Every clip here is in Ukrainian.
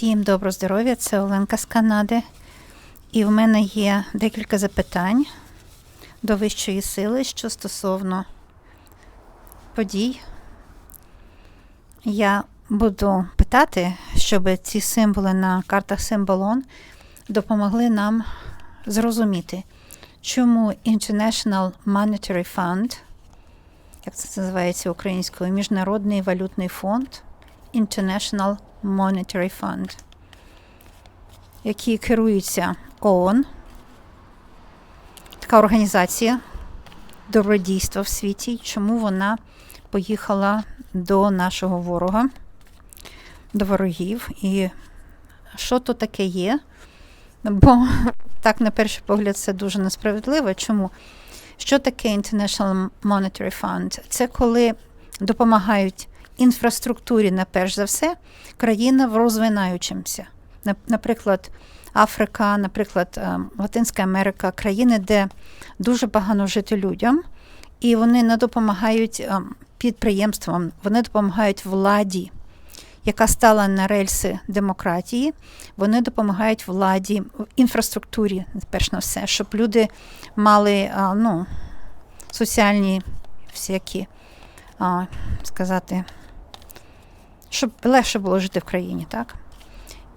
Всім доброго здоров'я, це Оленка з Канади. І в мене є декілька запитань до вищої сили, що стосовно подій. Я буду питати, щоб ці символи на картах символон допомогли нам зрозуміти, чому International Monetary Fund, як це називається українською, Міжнародний валютний фонд, International Monetary Fund, які керуються ООН, така організація добродійства в світі, чому вона поїхала до нашого ворога, до ворогів. І що то таке є? Бо так, на перший погляд, це дуже несправедливо. Чому? Що таке International Monetary Fund? Це коли допомагають інфраструктурі, на перш за все, країна в розвинаючимся. Наприклад, Африка, наприклад, Латинська Америка, країни, де дуже погано жити людям, і вони не допомагають підприємствам, вони допомагають владі, яка стала на рельси демократії, вони допомагають владі, інфраструктурі, перш на все, щоб люди мали ну, соціальні всякі, сказати, щоб легше було жити в країні, так?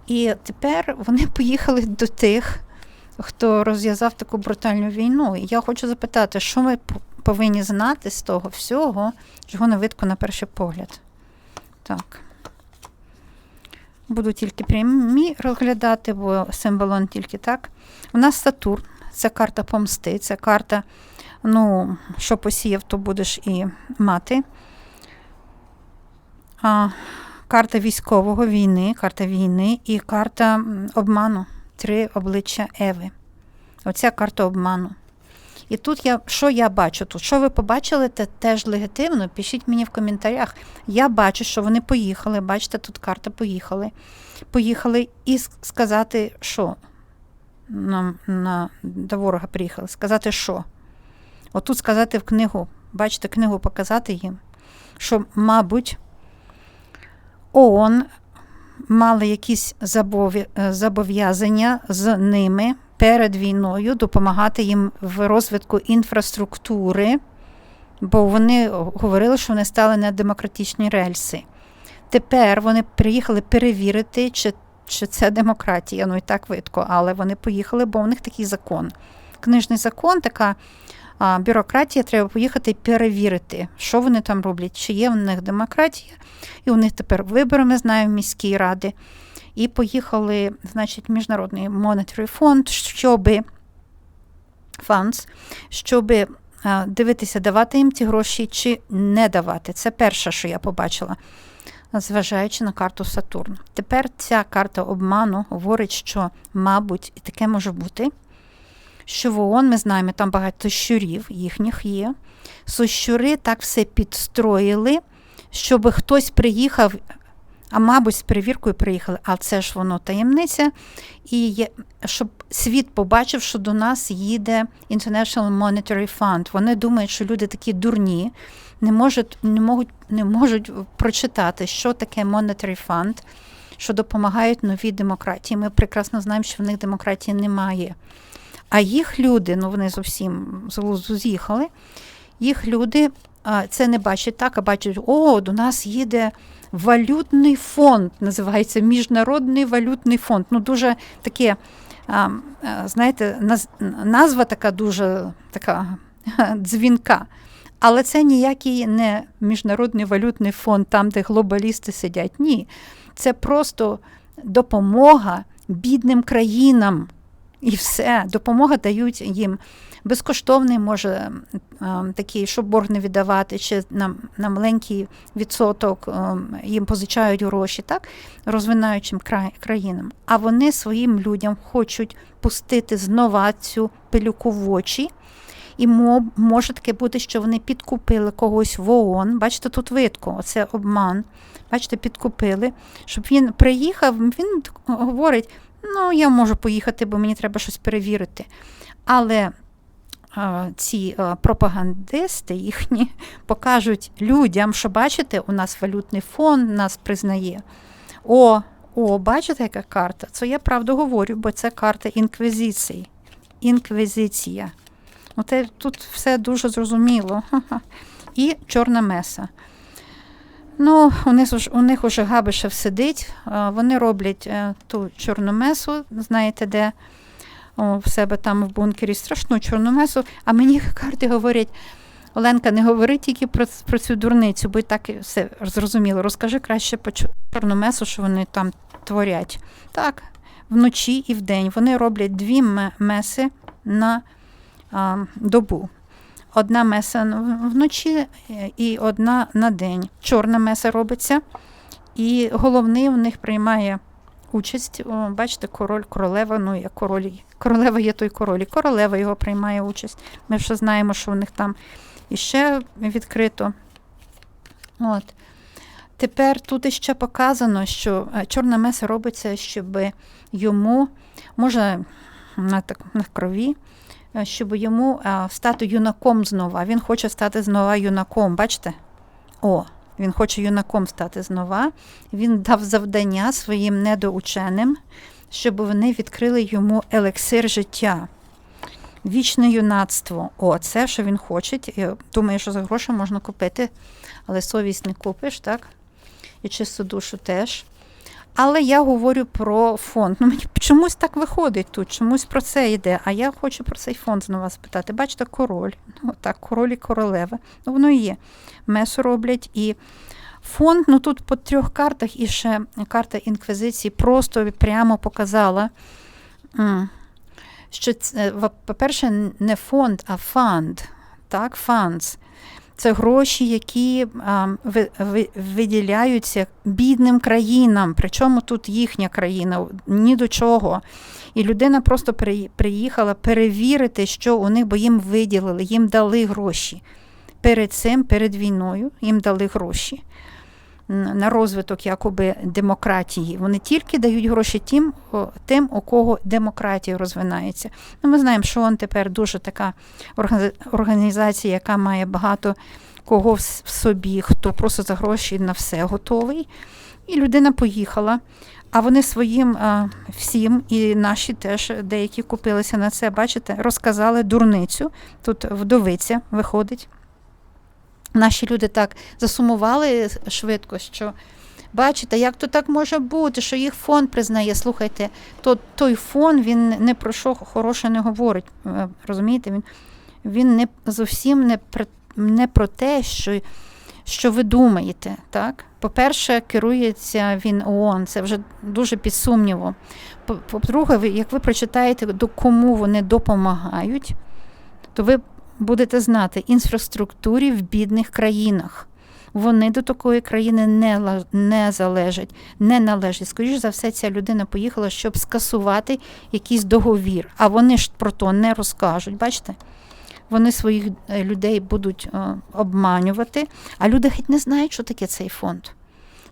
І тепер вони поїхали до тих, хто розв'язав таку брутальну війну. І я хочу запитати, що ми повинні знати з того всього, чого не видко на перший погляд. Так. Буду тільки прямі розглядати, бо символон тільки так. У нас Сатурн, це карта помсти, це карта, ну, що посіяв, то будеш і мати. Карта військового війни, карта війни і карта обману. Три обличчя Еви. Оця карта обману. І тут я що я бачу тут? Що ви побачили, це теж легітимно. Пишіть мені в коментарях. Я бачу, що вони поїхали. Бачите, тут карта поїхали. Поїхали і сказати, що на, на, до ворога приїхали. Сказати, що? Отут сказати в книгу, бачите, книгу показати їм, що, мабуть, ООН мали якісь зобов'язання з ними перед війною допомагати їм в розвитку інфраструктури, бо вони говорили, що вони стали на демократичні рельси. Тепер вони приїхали перевірити, чи чи це демократія, ну і так видко, але вони поїхали, бо у них такий закон. Книжний закон, така бюрократія, треба поїхати і перевірити, що вони там роблять, чи є в них демократія. І у них тепер вибори, ми знаємо, міські ради. І поїхали, значить, Міжнародний монетарий фонд, щоб funds, щоб дивитися, давати їм ці гроші чи не давати. Це перше, що я побачила, зважаючи на карту Сатурн. Тепер ця карта обману говорить, що, мабуть, і таке може бути. Що в ООН, ми знаємо, там багато щурів їхніх є. So, щури так все підстроїли, щоб хтось приїхав а мабуть, з перевіркою приїхали, а це ж воно таємниця. І є, щоб світ побачив, що до нас їде International Monetary Fund. Вони думають, що люди такі дурні, не можуть не можуть, не можуть прочитати, що таке Monetary Fund, що допомагають новій демократії. Ми прекрасно знаємо, що в них демократії немає. А їх люди, ну вони зовсім з'їхали, їх люди це не бачать так, а бачать, о, до нас їде валютний фонд, називається Міжнародний валютний фонд. Ну, дуже таке, знаєте, назва така дуже така дзвінка. Але це ніякий не міжнародний валютний фонд, там, де глобалісти сидять. Ні. Це просто допомога бідним країнам. І все, допомога дають їм безкоштовний, може такий, щоб борг не віддавати, чи на на маленький відсоток їм позичають гроші, так, розвинаючим країнам. А вони своїм людям хочуть пустити знову цю пилюку в очі. І може таке бути, що вони підкупили когось в ООН. Бачите, тут видко, це обман. Бачите, підкупили, щоб він приїхав, він говорить: ну, я можу поїхати, бо мені треба щось перевірити. Але ці пропагандисти їхні покажуть людям, що бачите, у нас валютний фонд нас признає. О, О, бачите, яка карта? Це я правду говорю, бо це карта інквізиції. Інквізиція. Оте, тут все дуже зрозуміло. І чорна меса. Ну, у них, у них уже Габишев сидить, вони роблять е, ту чорну месу, знаєте, де о, в себе там в бункері страшну чорну месу, а мені карти говорять. Оленка, не говори тільки про, про цю дурницю, бо і так все зрозуміло. Розкажи краще про чор- чорну месу, що вони там творять. Так, вночі і вдень вони роблять дві меси на а, добу. Одна меса вночі е, і одна на день. Чорна меса робиться, і головний в них приймає участь. О, бачите, король, королева, ну як король. Королева є той король, і королева його приймає участь. Ми вже знаємо, що у них там іще відкрито. От. Тепер тут іще показано, що е, чорна меса робиться, щоб йому, може, на, так, на крові, щоб йому стати юнаком знова. Він хоче стати знова юнаком, бачите? О, він хоче юнаком стати знова. Він дав завдання своїм недоученим, щоб вони відкрили йому елексир життя. Вічне юнацтво. О, це що він хоче. Я думаю, що за гроші можна купити, але совість не купиш, так? І чисту душу теж. Але я говорю про фонд. Ну, мені чомусь так виходить тут, чомусь про це йде. А я хочу про цей фонд знову спитати. Бачите, король. Ну, так, король і королева. Ну, воно і є. Месу роблять і. Фонд, ну тут по трьох картах і ще карта інквізиції просто прямо показала, що це, по-перше, не фонд, а фанд. Так, funds. Це гроші, які виділяються бідним країнам, причому тут їхня країна, ні до чого. І людина просто при- приїхала перевірити, що у них, бо їм виділили, їм дали гроші. Перед цим, перед війною, їм дали гроші на розвиток якоби демократії. Вони тільки дають гроші тим, тим, у кого демократія розвинається. Ну, ми знаємо, що он тепер дуже така органі- організація, яка має багато кого в собі, хто просто за гроші на все готовий. І людина поїхала. А вони своїм всім, і наші теж деякі купилися на це, бачите, розказали дурницю. Тут вдовиця виходить. Наші люди так засумували швидко, що бачите, як то так може бути, що їх фонд признає. Слухайте, то той фонд він не про що хороше не говорить. е, Розумієте? Він, він не зовсім не про, не про те, що, що ви думаєте. Так? По-перше, керується він ООН, це вже дуже під сумнівом. По- По-друге, як ви прочитаєте, до кому вони допомагають, то ви будете знати інфраструктурі в бідних країнах. Вони до такої країни не, не залежать, не належать. Скоріше за все, ця людина поїхала, щоб скасувати якийсь договір. А вони ж про то не розкажуть. Бачите? Вони своїх е, людей будуть е, обманювати, а люди геть не знають, що таке цей фонд.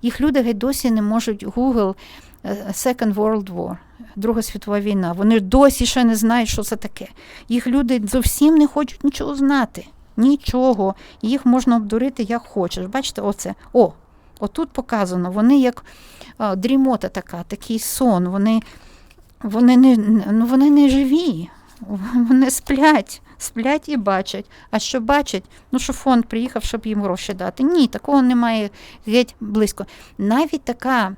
Їх люди геть досі не можуть Google Second World War, Друга світова війна. Вони досі ще не знають, що це таке. Їх люди зовсім не хочуть нічого знати. Нічого. Їх можна обдурити як хочеш. Бачите, оце. О, отут показано. Вони як дрімота така, такий сон. Вони, вони, не, ну, вони не живі. Вони сплять, сплять і бачать. А що бачать? Ну, що фонд приїхав, щоб їм гроші дати. Ні, такого немає геть близько. Навіть така е,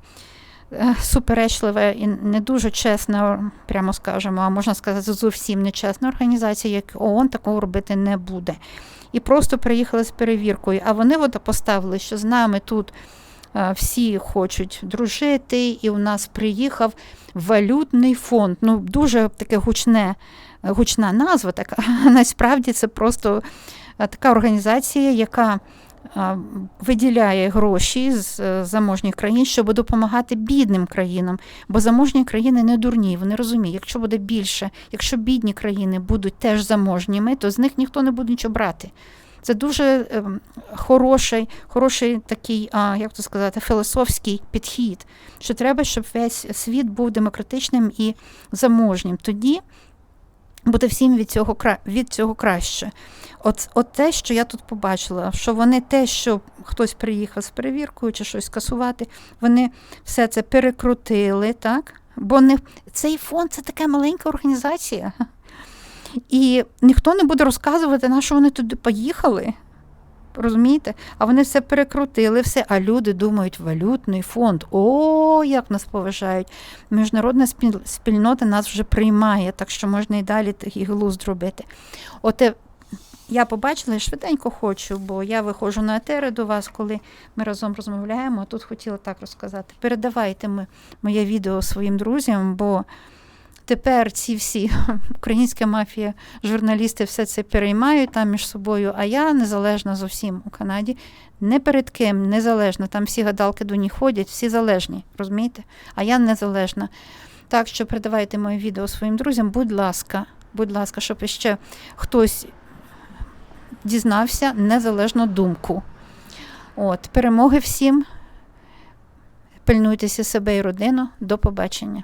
суперечлива і не дуже чесна, прямо скажемо, а можна сказати, зовсім нечесна організація, як ООН, такого робити не буде. І просто приїхали з перевіркою. А вони от поставили, що з нами тут е, всі хочуть дружити, і у нас приїхав валютний фонд. Ну, дуже таке гучне, гучна назва, така. Насправді це просто е, така організація, яка виділяє гроші з е, заможніх країн, щоб допомагати бідним країнам. Бо заможні країни не дурні, вони розуміють, якщо буде більше, якщо бідні країни будуть теж заможніми, то з них ніхто не буде нічого брати. Це дуже ем, хороший, хороший такий, як то сказати, філософський підхід, що треба, щоб весь світ був демократичним і заможнім. Тоді буде всім від цього, від цього краще. От, от те, що я тут побачила, що вони те, що хтось приїхав з перевіркою чи щось скасувати, вони все це перекрутили, так? Бо не, цей фонд це така маленька організація. І ніхто не буде розказувати, на що вони туди поїхали. Розумієте? А вони все перекрутили, все, а люди думають, валютний фонд. О, як нас поважають. Міжнародна спільнота нас вже приймає, так що можна і далі такий глузд робити. Оте я побачила і швиденько хочу, бо я виходжу на етери до вас, коли ми разом розмовляємо. А тут хотіла так розказати. Передавайте ми, моє відео своїм друзям, бо тепер ці всі українська мафія, журналісти все це переймають там між собою, а я незалежна зовсім у Канаді. Не перед ким, незалежна. Там всі гадалки до них ходять, всі залежні, розумієте? А я незалежна. Так що передавайте моє відео своїм друзям, будь ласка, будь ласка, щоб ще хтось дізнався незалежну думку. От, перемоги всім. Пильнуйтеся себе і родину. До побачення.